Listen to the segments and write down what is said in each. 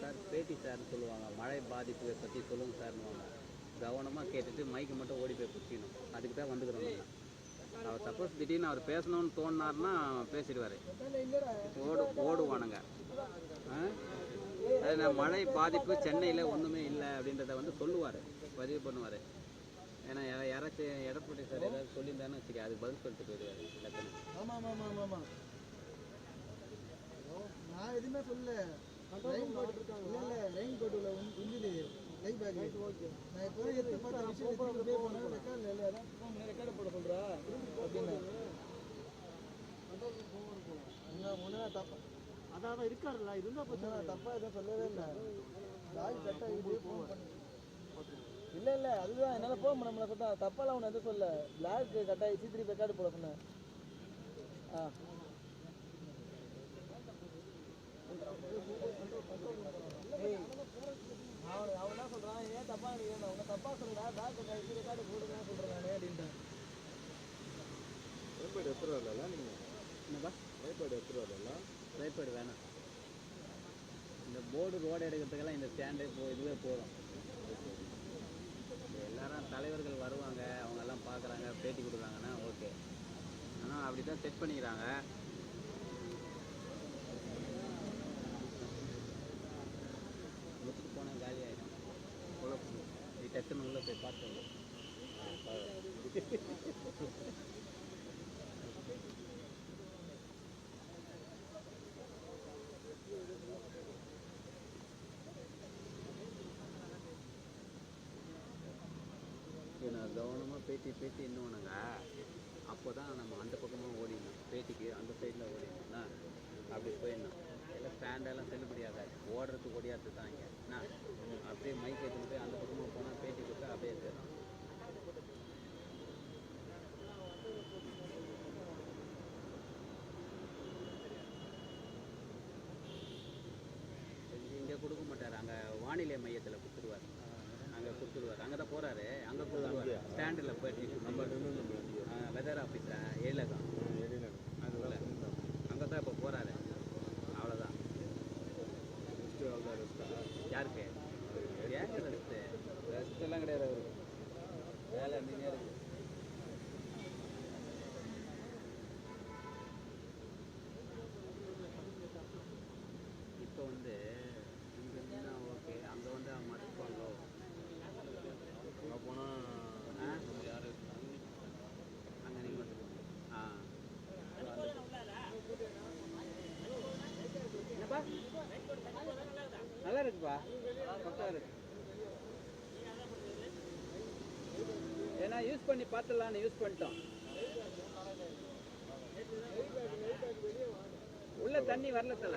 Sir பேட்டி சார்னு சொல்லுவாங்க. மழை பாதிப்பை பற்றி சொல்லுங்கள் சார்னுவாங்க கவனமாக கேட்டுட்டு மைக்கு மட்டும் ஓடி போய் பிடிச்சிக்கணும் அதுக்கு தான் வந்துக்கிறோம் அவர் சப்போஸ் திடீர்னு அவர் பேசணும்னு தோணினார்னா பேசிடுவார். ஓடு ஓடுவானுங்க. ஆ? அது நான் மழை பாதிப்பு சென்னையில் ஒன்றுமே இல்லை அப்படின்றத வந்து சொல்லுவார். பதிவு பண்ணுவார். ஏன்னா யாராச்சும் எடப்பாடி சார் ஏதாவது சொல்லியிருந்தாருன்னு வச்சுக்க அதுக்கு பதில் சொல்லிட்டு போயிடுவார். ஆமாம் ஆமாம் ஆமாம் ஆமாம். நான் எதுவுமே சொல்லல. ரெயின் கோட் இல்ல இல்ல ரெயின் கோட் உள்ள உந்துது லைஃப் பேக் நான் இப்போ எடுத்து பார்த்த விஷயம் எடுத்து பே பண்ண ரெக்கார்ட் இல்ல அதான் ஃபோன் ரெக்கார்ட் போட சொல்றா. அப்படின்னு. முன்ன தப்பா அதான் இருக்காருல்ல இருந்தா முன்ன தப்பா எதுவும் சொல்லவே இல்லை. லாரி கட்டா இது ஃபோன் பண்ணி இல்ல இல்ல அதுதான் என்னால போக முடியல சொல்லிட்டா தப்பாலாம் ஒன்று எதுவும் சொல்ல பிளாக் கட்டாயி சி த்ரீ ரெக்கார்டு போட சொன்னேன். ஆ. அவன் அவன் என்ன சொல்கிறான் ஏன் தப்பா நினைக்கிறேன் அவங்க தப்பா சொல்றா பேக் கட்டாயி ரெக்கார்டு போடுங்கன்னு சொல்றேன் நானே அப்படின்ட்டேன் பயப்பாடு எடுத்துட்டு வரல நீங்கள் என்னப்பா பயப்பாடு எடுத்துட்டு வரல ட்ரைபேட் வேணாம் இந்த போர்டு ரோடு எடுக்கிறதுக்கெல்லாம் இந்த ஸ்டாண்டு போ இதுவே போதும் இப்ப எல்லாரும் தலைவர்கள் வருவாங்க அவங்கெல்லாம் பார்க்குறாங்க பேட்டி கொடுக்குறாங்கன்னா ஓகே ஆனால் அப்படி தான் செட் பண்ணிக்கிறாங்க முடிச்சுட்டு போனால் காலி ஆகிடும் குழப்பம் நீ போய் பார்த்து நான் கவனமாக பேட்டி பேட்டி இன்னொன்னுங்க அப்போ தான் நம்ம அந்த பக்கமாக ஓடிடணும். பேட்டிக்கு அந்த சைடில் ஓடிடணும்னா அப்படி போயிடணும். எல்லாம் ஸ்டாண்டெல்லாம் செல்லுபடியாகாது. ஓடுறதுக்கு ஓடியாறது தான் இங்கே. என்ன? அப்படியே மைக் எடுத்துகிட்டு போய் அந்த பக்கமாக போனால் பேட்டி கொடுத்தா அப்படியே போயிடலாம் இங்கே கொடுக்க மாட்டார் அங்கே வானிலை மையத்தில் கொடுத்துருவார் அங்கே கொடுத்துருவார் அங்கே தான் போகிறாரு அங்கே கொடுத்துருவார் ஸ்டாண்டில் போயிட்டு நம்ம நின்று நம்ம வண்டியை வெதர் ஆஃபீஸர் ஏலகம் எடியில் அதுக்குள்ள அங்கே தான் இப்போ போகிறாரு அவ்வளோதான் ரெஸ்ட்டு அவ்வளோ ரெஸ்ட்டா யாருக்கு ஏங்க ரெஸ்ட்டு ரெஸ்ட் எல்லாம் கிடையாது அவருக்கு வேலை இருந்துனே இருக்கு இப்போ வந்து இங்கே இருந்தா ஓகே அங்கே வந்து அவங்க மறைப்பாங்களோ அங்கே போனால் ஆ யார் அங்கே நீங்கள் வந்துருக்கோங்க ஆ என்னப்பா நல்லா இருக்குப்பா பக்கா இருக்கு ஏன்னா யூஸ் பண்ணி பார்த்துடலான்னு யூஸ் பண்ணிட்டோம். உள்ள தண்ணி வரல தல.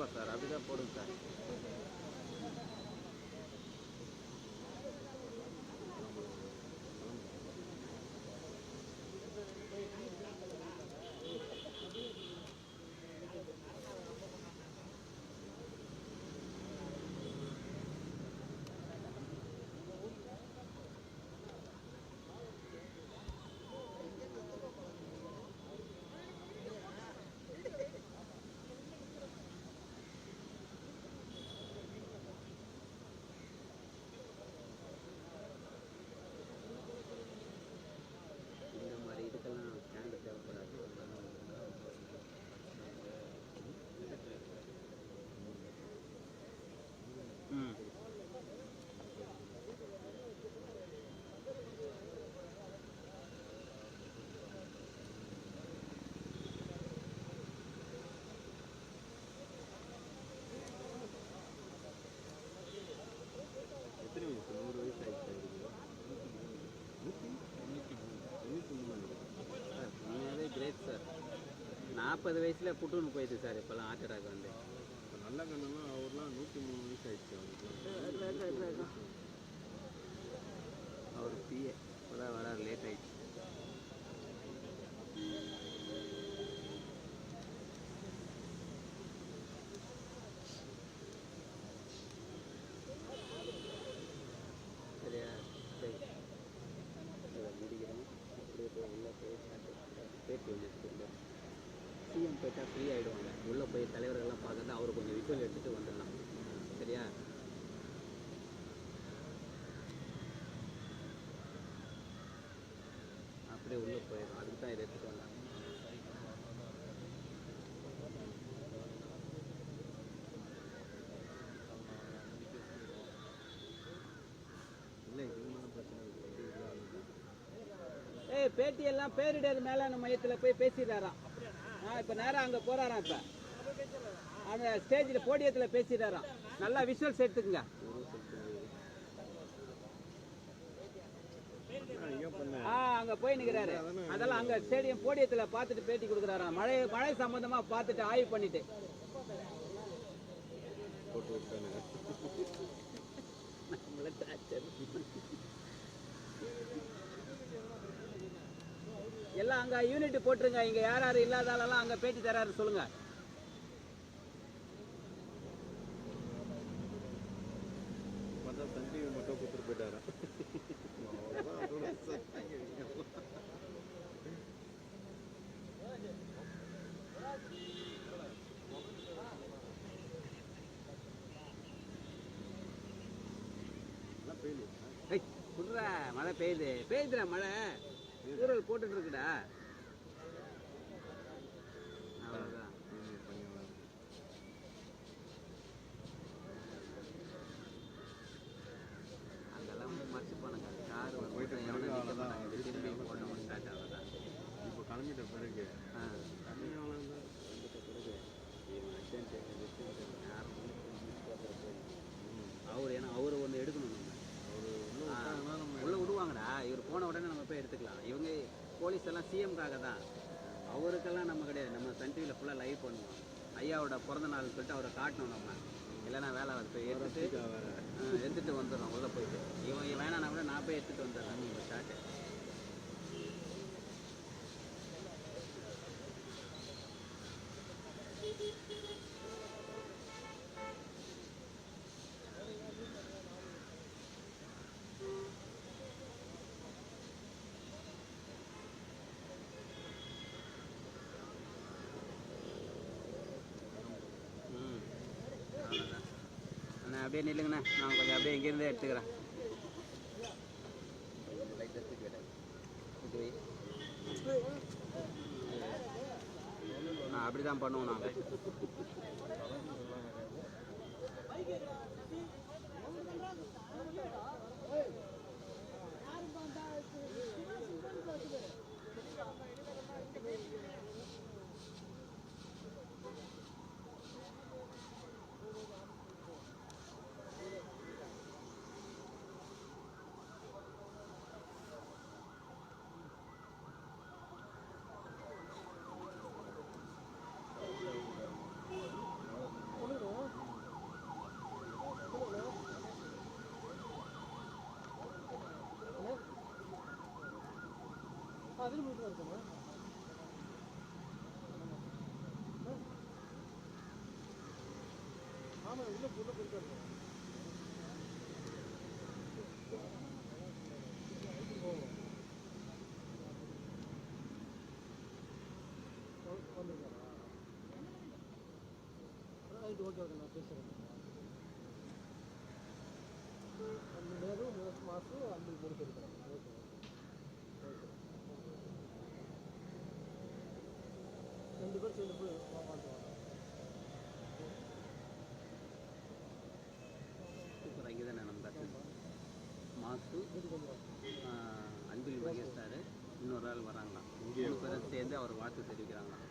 কথা রাবিরা পড়ে যায় நாற்பது வயசில் புற்றுநோய் போயிடுது சார் இப்போல்லாம் ஹார்ட் அட்டாக் வந்து. இப்போ நல்ல கண்ணெல்லாம் அவர்லாம் நூற்றி மூணு வயசு ஆயிடுச்சு அவருக்குலாம் அவர் பிஏ இப்போதான் வர லேட் ஆயிடுச்சு சரியா சரி இதை முடிக்கிறோம் அப்படியே போய் உள்ளே போய் பேட்டி ஒன்று எடுத்துட்டு சிஎம் போயிட்டா ஃப்ரீ ஆகிடுவாங்க உள்ளே போய் தலைவர்கள்லாம் பார்க்கறது அவர் கொஞ்சம் விஷுவல் எடுத்துகிட்டு வந்துடலாம் சரியா அப்படியே உள்ளே எடுத்துகிட்டு வந்தாங்க இல்லை இதுக்கு பிரச்சனை இல்லை ஏய் பேட்டியெல்லாம் பேரிடர் மேலான மையத்தில் போய் பேசிடுறாராம். ஆ இப்போ நேராக அங்கே போகிறாராம் இப்போ. அந்த ஸ்டேஜில் போடியத்தில் பேசிடுறாராம். நல்லா விஷுவல்ஸ் எடுத்துக்கங்க நான் எங்கே பண்ணேன் ஆ அங்க போய் நிக்கிறாரு அதெல்லாம் அங்க ஸ்டேடியம் போடியத்தில் பார்த்துட்டு பேட்டி கொடுக்குறாராம் மழை மழை சம்பந்தமா பாத்துட்டு ஆய்வு பண்ணிட்டு. எல்லாம் அங்க யூனிட் போட்டுருங்க. இங்க யார் யாரு இல்லாதாலெல்லாம் அங்க பேட்டி தராரு சொல்லுங்க பார்த்தா சன் டிவி மட்டும் கொடுத்துட்டு போயிட்டாரா அவ்வளோதான் அதோட சத்தாங்க பெய்யுது ஏய் குடுறா மழை பெய்யுது. பெய்யுதுடா மழை. ஊரல் போட்டுட்டு இருக்குடா. அவ்வளோதான் பண்ணிடலாம் அங்கெல்லாம் வந்து மறைச்சு போனாங்க கார் போயிட்டு போயிட்டு பிறகு எவனும் நிக்க அவ்வளோதான். மாட்டாங்க. திரும்பி போனவங்க ஸ்டார்ட் ஆகுதான் இப்போ கிளம்பிட்ட பிறகு ஆ தண்ணி அவ்வளோதான் வந்துட்ட பிறகு இவன் அர்ஜென்ட் அர்ஜென்ட் யாரும் வந்து திரும்பி போகிற போய் அவர் ஏன்னா அவர் ஒன்று எடுக்கணும் நம்ம அவர் இன்னும் விட்டாங்கன்னா நம்ம உள்ள விடுவாங்கடா இவர் போன உடனே நம்ம போய் எடுத்துக்கலாம் இவங்க போலீஸ் எல்லாம் சிஎம்காக தான். அவருக்கெல்லாம் நம்ம கிடையாது. நம்ம சன் டிவியில் ஃபுல்லாக லைவ் பண்ணுவோம். ஐயாவோட பிறந்த நாள் சொல்லிட்டு அவரை காட்டணும் நம்ம. இல்லைன்னா வேலை போய் எடுத்துட்டு எடுத்துட்டு வந்துடுறோம் உள்ளே போயிட்டு. இவன் வேணாம் கூட நான் போய் எடுத்துட்டு வந்துடுறேன். நீங்கள் அப்படியே நில்லுங்கண்ணா. நான் கொஞ்சம் அப்படியே இங்கேருந்தே எடுத்துக்கிறேன். நான் அப்படி தான் பண்ணுவோம் நாங்கள் அதில் மட்டும் இருக்கணும் ஆமாம் உள்ள உள்ள போயிட்டு ரைட் ஓகே ஓகே நான் பேசுகிறேன் அந்த நேரம் மாதம் அந்த முடிச்சிருக்கிறேன் ஓகே ஓகே இங்கே தானே நம்ம கற்று மாசு அன்பில் மகேஷ் சார் இன்னொரு ஆள் வராங்களாம். மூணு பேரும் சேர்ந்து அவர் வாழ்த்து தெரிவிக்கிறாங்களாம்.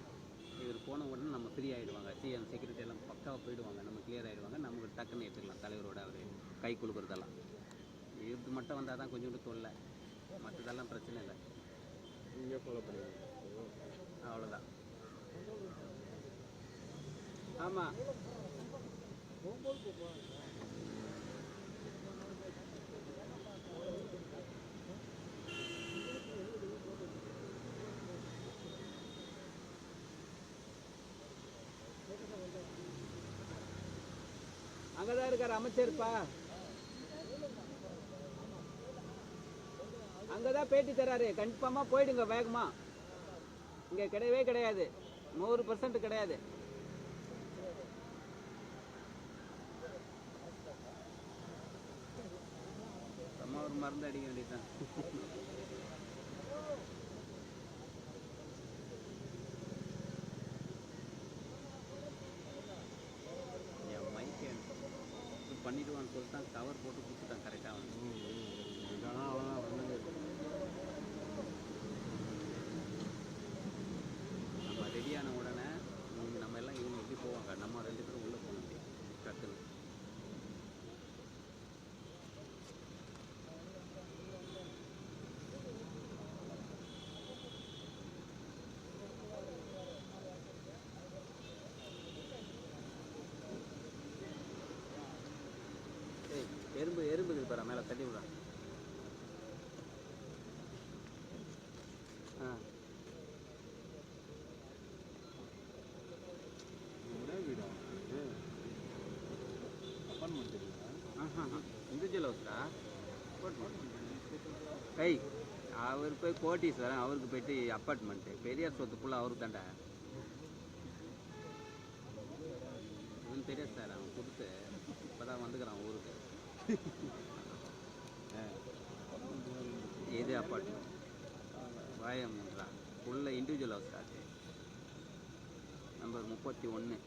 இவர் போன உடனே நம்ம ஃப்ரீ ஆகிடுவாங்க சிஎம் செக்யூரிட்டி எல்லாம் பக்காவாக போயிடுவாங்க. நம்ம கிளியர் ஆகிடுவாங்க நமக்கு டக்குன்னு ஏற்றுக்கலாம் தலைவரோட அவர் கை கொடுக்குறதெல்லாம் இது மட்டும் வந்தால் தான் கொஞ்சோண்டு தொல்லை. மற்றதெல்லாம் பிரச்சனை இல்லை. இங்கே ஃபாலோ பண்ணிடுங்க. அவ்வளோதான் ஆமாம் அங்கதான் இருக்கார் அமைச்சர்ப்பா. அங்கதான் பேட்டி தராரு கன்ஃபார்மா போயிடுங்க வேகமா. இங்க கிடையவே கிடையாது. நூறு பர்சன்ட் கிடையாது. அம்மா ஒரு மருந்து அடிக்க வேண்டியதுதான். என் பண்ணிடுவான்னு சொல்லிட்டு தான் கவர் போட்டு கொடுத்துட்டான் கரெக்டாக வந்து ஆன உடனே நம்ம எல்லாம் இவங்க எப்படி போவாங்க? நம்ம ரெண்டு பேரும் உள்ளே போக முடியும் டக்குன்னு. எறும்பு எறும்பு இருக்குது பாரு மேலே தள்ளி விடுறாங்க அப்பார்ட்மெண்ட் இல்லையா இண்டிவிஜுவல் அவர் போய் கோட்டீஸ்வரன் அவருக்கு போயிட்டு அப்பார்ட்மெண்ட்டு பெரியார் சொத்து ஃபுல்லாக அவருக்கு தாண்டா இவன் தெரியாது சார் அவன் கொடுத்து இப்போ தான் வந்துக்கிறான் ஊருக்கு. எது அப்பார்ட்மெண்ட் வாயமுன்றா ஃபுல்லாக இண்டிவிஜுவல் ஹவுஸ் சார் நம்பர் முப்பத்தி ஒன்று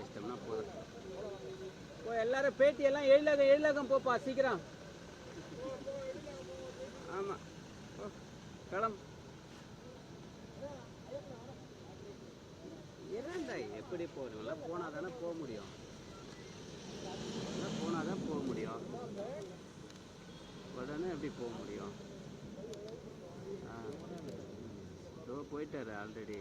வச்சிட்டோம்னா போதும். ஓ எல்லாரும் பேட்டி எல்லாம் எழுதாக எழுதாக போப்பா சீக்கிரம். ஆமாம் ஓ கிளம் இரண்டா எப்படி போகணும் போனால் தானே போக முடியும். போனால் தான் போக முடியும். உடனே எப்படி போக முடியும்? ஆ. போயிட்டாரு ஆல்ரெடி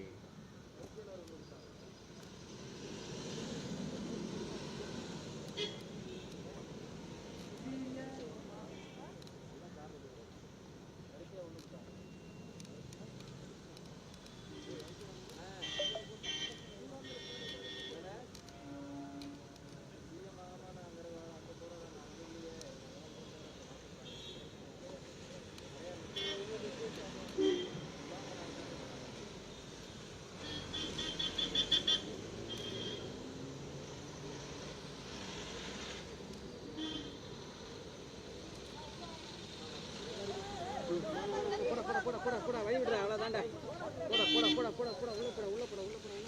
போட வழி விடுற அவ்வளோதாண்டா போட போட போட போட போட உள்ள உள்ள போட உள்ள போட உள்ள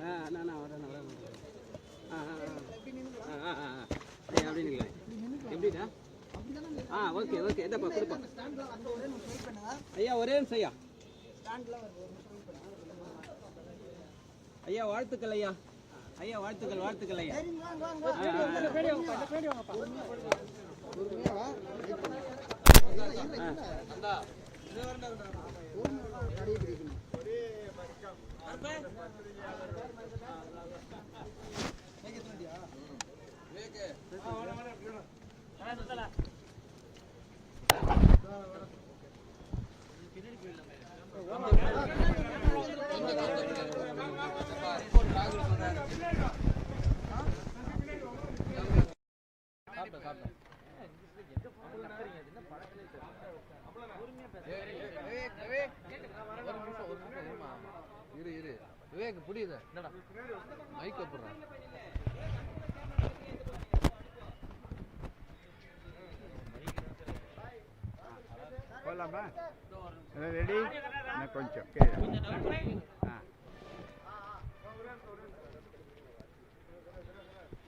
ஆ நான் வரேன் வரேன் ஆ ஆ ஆ. ஆ அப்படி நிற்கல எப்படிடா? ஆ ஓகே ஓகே. எதப்பா கொடுப்பா. ஐயா ஒரே நிமிஷம் ஐயா. ஐயா வாழ்த்துக்கள் ஐயா. ஐயா வாழ்த்துக்கள் வாழ்த்துக்கள் ஐயா. பின்னாடி போயிடலாம் இரு இரு விவேக் புரியுது என்னடா மைக் போகலாமா ரெடி கொஞ்சம் ஆ.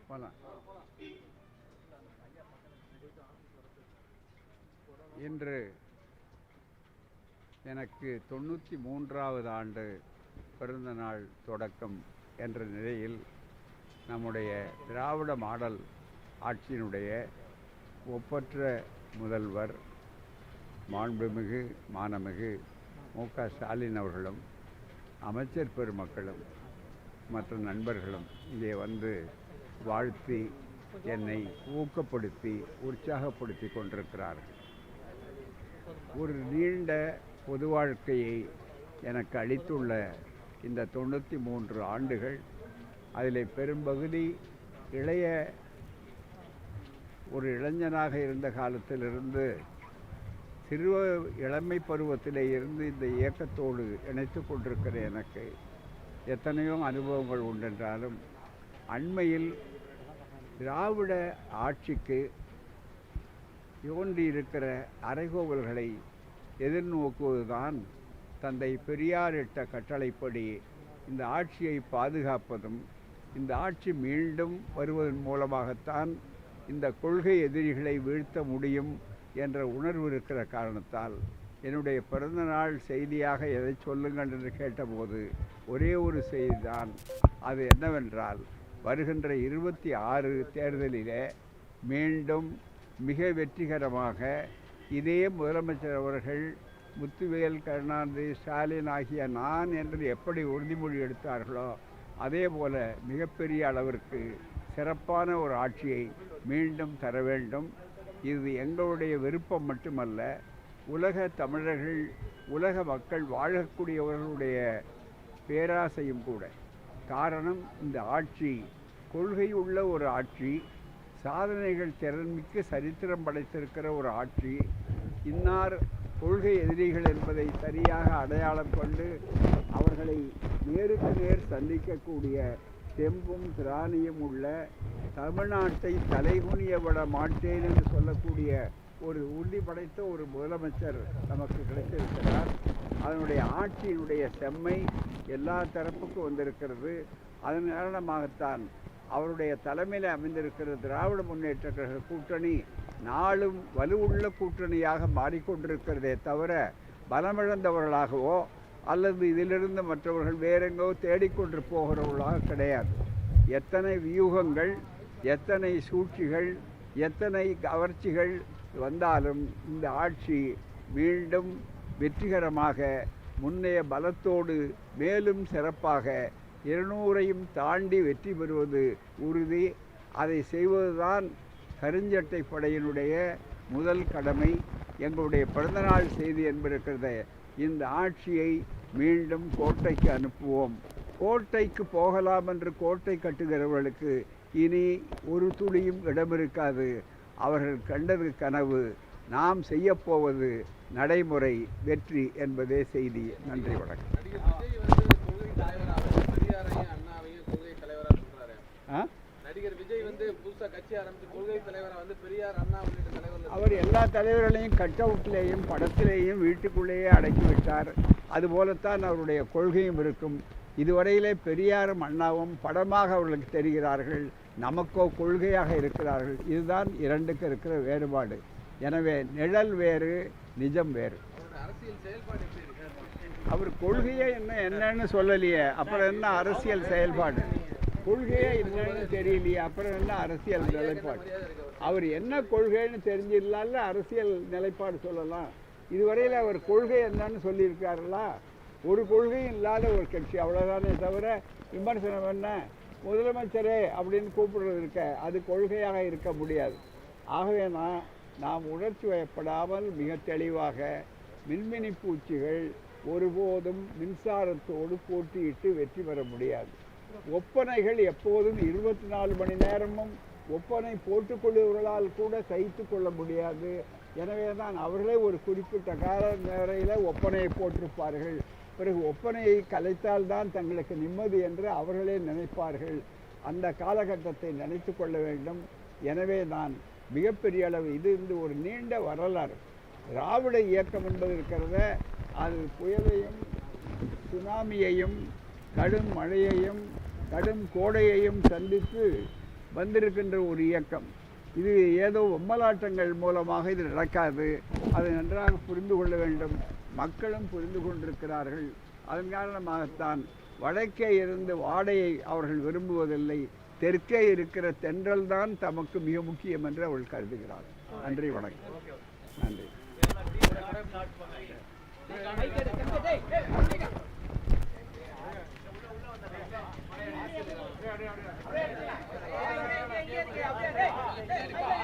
போகலாம் இன்று எனக்கு தொண்ணூற்றி மூன்றாவது ஆண்டு பிறந்த நாள் தொடக்கம் என்ற நிலையில் நம்முடைய திராவிட மாடல் ஆட்சியினுடைய ஒப்பற்ற முதல்வர் மாண்புமிகு மானமிகு மு க ஸ்டாலின் அவர்களும் அமைச்சர் பெருமக்களும் மற்ற நண்பர்களும் இங்கே வந்து வாழ்த்தி என்னை ஊக்கப்படுத்தி உற்சாகப்படுத்தி கொண்டிருக்கிறார்கள். ஒரு நீண்ட பொது வாழ்க்கையை எனக்கு அளித்துள்ள இந்த தொண்ணூற்றி மூன்று ஆண்டுகள் அதில் பெரும்பகுதி இளைய ஒரு இளைஞனாக இருந்த காலத்திலிருந்து சிறுவ இளமை பருவத்திலே இருந்து இந்த இயக்கத்தோடு இணைத்து கொண்டிருக்கிற எனக்கு எத்தனையோ அனுபவங்கள் உண்டென்றாலும் அண்மையில் திராவிட ஆட்சிக்கு தோன்றி இருக்கிற அறைகோவல்களை எதிர்நோக்குவதுதான் தந்தை பெரியார் இட்ட கட்டளைப்படி இந்த ஆட்சியை பாதுகாப்பதும் இந்த ஆட்சி மீண்டும் வருவதன் மூலமாகத்தான் இந்த கொள்கை எதிரிகளை வீழ்த்த முடியும் என்ற உணர்வு இருக்கிற காரணத்தால் என்னுடைய பிறந்தநாள் செய்தியாக எதை சொல்லுங்கள் என்று கேட்டபோது ஒரே ஒரு செய்திதான். அது என்னவென்றால் வருகின்ற இருபத்தி ஆறு தேர்தலிலே மீண்டும் மிக வெற்றிகரமாக இதே முதலமைச்சர் அவர்கள் முத்துவேல் கருணாநிதி ஸ்டாலின் ஆகிய நான் என்று எப்படி உறுதிமொழி எடுத்தார்களோ அதே போல மிகப்பெரிய அளவிற்கு சிறப்பான ஒரு ஆட்சியை மீண்டும் தர வேண்டும். இது எங்களுடைய விருப்பம் மட்டுமல்ல உலக தமிழர்கள் உலக மக்கள் வாழக்கூடியவர்களுடைய பேராசையும் கூட. காரணம் இந்த ஆட்சி கொள்கை உள்ள ஒரு ஆட்சி சாதனைகள் திறன்மிக்க சரித்திரம் படைத்திருக்கிற ஒரு ஆட்சி இன்னார் கொள்கை எதிரிகள் என்பதை சரியாக அடையாளம் கொண்டு அவர்களை நேருக்கு நேர் சந்திக்கக்கூடிய தெம்பும் திராணியும் உள்ள தமிழ்நாட்டை தலைகுனிய விட மாட்டேன் என்று சொல்லக்கூடிய ஒரு உறுதி படைத்த ஒரு முதலமைச்சர் நமக்கு கிடைத்திருக்கிறார். அதனுடைய ஆட்சியினுடைய செம்மை எல்லா தரப்புக்கும் வந்திருக்கிறது. அதன் காரணமாகத்தான் அவருடைய தலைமையில் அமைந்திருக்கிற திராவிட முன்னேற்ற கழக கூட்டணி நாளும் வலுவுள்ள கூட்டணியாக மாறிக்கொண்டிருக்கிறதே தவிர பலமிழந்தவர்களாகவோ அல்லது இதிலிருந்து மற்றவர்கள் வேறெங்கோ தேடிக்கொண்டு போகிறவர்களாக கிடையாது. எத்தனை வியூகங்கள் எத்தனை சூழ்ச்சிகள் எத்தனை கவர்ச்சிகள் வந்தாலும் இந்த ஆட்சி மீண்டும் வெற்றிகரமாக முன்னைய பலத்தோடு மேலும் சிறப்பாக இருநூறையும் தாண்டி வெற்றி பெறுவது உறுதி. அதை செய்வதுதான் கருஞ்சட்டை படையினுடைய முதல் கடமை. எங்களுடைய பிறந்தநாள் செய்தி என்பிருக்கிறத இந்த ஆட்சியை மீண்டும் கோட்டைக்கு அனுப்புவோம். கோட்டைக்கு போகலாம் என்று கோட்டை கட்டுகிறவர்களுக்கு இனி ஒரு துளியும் இடம் இருக்காது அவர்கள் கண்டது கனவு. நாம் செய்யப்போவது நடைமுறை வெற்றி என்பதே செய்தி. நன்றி வணக்கம். நடிகர் விஜய் வந்து புதுசாக அண்ணாவையும் கட்சி ஆரம்பித்து கொள்கை தலைவராக வந்து பெரியார் அண்ணா உள்ளிட்ட தலைவர் அவர் எல்லா தலைவர்களையும் கட் அவுட்லேயும் படத்திலேயும் வீட்டுக்குள்ளேயே அடக்கி விட்டார் அதுபோலத்தான் அவருடைய கொள்கையும் இருக்கும். இதுவரையிலே பெரியாரும் அண்ணாவும் படமாக அவர்களுக்கு தெரிகிறார்கள். நமக்கோ கொள்கையாக இருக்கிறார்கள். இதுதான் இரண்டுக்கு இருக்கிற வேறுபாடு. எனவே நிழல் வேறு நிஜம் வேறு. அவர் கொள்கையே என்ன என்னன்னு சொல்லலையே. அப்புறம் என்ன அரசியல் செயல்பாடு? கொள்கையே என்னன்னு தெரியலையே. அப்புறம் என்ன அரசியல் நிலைப்பாடு? அவர் என்ன கொள்கைன்னு தெரிஞ்சிடலாம்ல அரசியல் நிலைப்பாடு சொல்லலாம். இதுவரையில் அவர் கொள்கை என்னன்னு சொல்லியிருக்காருங்களா ஒரு கொள்கையும் இல்லாத ஒரு கட்சி. அவ்வளோதானே தவிர விமர்சனம் என்ன? முதலமைச்சரே அப்படின்னு கூப்பிடுறது இருக்க அது கொள்கையாக இருக்க முடியாது. ஆகவே நான் நாம் உணர்ச்சி வயப்படாமல் மிக தெளிவாக மின்மினி பூச்சிகள் ஒருபோதும் மின்சாரத்தோடு போட்டியிட்டு வெற்றி பெற முடியாது. ஒப்பனைகள் எப்போதும் இருபத்தி நாலு மணி நேரமும் ஒப்பனை போட்டுக்கொள்ளுவர்களால் கூட சகித்து கொள்ள முடியாது. எனவே தான் அவர்களே ஒரு குறிப்பிட்ட கால நேரையில் ஒப்பனையை போட்டிருப்பார்கள். பிறகு ஒப்பனையை கலைத்தால்தான் தங்களுக்கு நிம்மதி என்று அவர்களே நினைப்பார்கள். அந்த காலகட்டத்தை நினைத்து கொள்ள வேண்டும். எனவே நான் மிகப்பெரிய அளவு இது இந்த ஒரு நீண்ட வரலாறு. திராவிட இயக்கம் என்பது இருக்கிறத அது புயலையும் சுனாமியையும் கடும் மழையையும் கடும் கோடையையும் சந்தித்து வந்திருக்கின்ற ஒரு இயக்கம். இது ஏதோ ஒம்மலாட்டங்கள் மூலமாக இது நடக்காது. அதை நன்றாக புரிந்து கொள்ள வேண்டும். மக்களும் புரிந்து கொண்டிருக்கிறார்கள் அதன் காரணமாகத்தான் வடக்கே இருந்து வாடையை அவர்கள் விரும்புவதில்லை தெற்கே இருக்கிற தென்றல் தான் தமக்கு மிக முக்கியம் என்று அவள் கருதுகிறாள் நன்றி வணக்கம் நன்றி அப்படியே